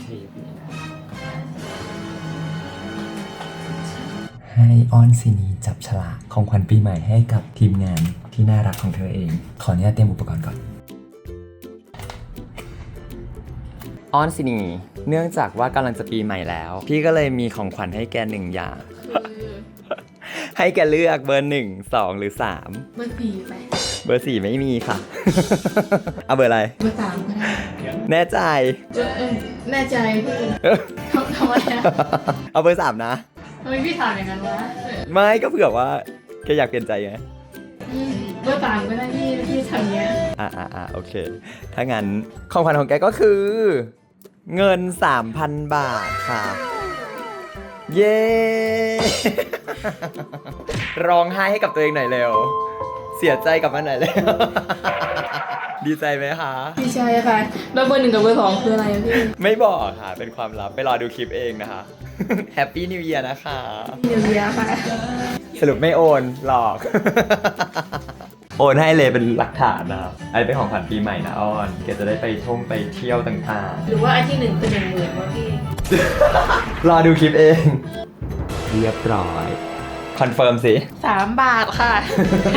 ทริปนี้นะให้อ้อนซินีจับฉลากของขวัญปีใหม่ให้กับทีมงานที่น่ารักของเธอเอง ขออนุญาตเตรียมอุปกรณ์ก่อน อ้อนสินี เนื่องจากว่ากำลังจะปีใหม่แล้ว พี่ก็เลยมีของขวัญให้แกหนึ่งอย่าง ให้แกเลือกเบอร์หนึ่งสองหรือสามเบอร์สี่ไปเบอร์สี่ไม่มีค่ะ เอาเบอร์อะไร เบอร์สามก็ได้แน่ใจเออเออแน่ใจพี่ทำทำไมอะเอาเบอร์สามนะทำไมพี่ถามอย่างนั้นวะเออไม่ก็เผื่อว่าแกอยากเปลี่ยนใจไงอืมเบอร์สามก็ได้พี่พี่ทำเนี้ยอ่าอ่าอ่าโอเค ถ้างั้นของขวัญของแกก็คือ เงิน 3,000 บาทค่ะ เย้ ร้องไห้ให้กับตัวเองหน่อยเร็ว เสียใจกับมันหน่อยเร็ว ดีใจไหมคะพี่ชายค่ะแล้วเบอร์หนึ่งกับเบอร์สองคืออะไรอะพี่ไม่บอกค่ะ เป็นความลับ ไปรอดูคลิปเองนะคะ แฮปปี้นิว e ย r นะคะ เดี๋ยวเดียวค่ะสรุปไม่โอน หลอก โอนให้เลยเป็นหลักฐานนะครับอันนี้เป็นของขวัญปีใหม่นะอ้อนแกจะได้ไปท่องไปเที่ยวต่างหรือว่าอันที่หนึ่งคือหนึ่งหมื่นวะพี่ ๆ รอดูคลิปเอง เรียบร้อย คอนเฟิร์มสิ สามบาทค่ะ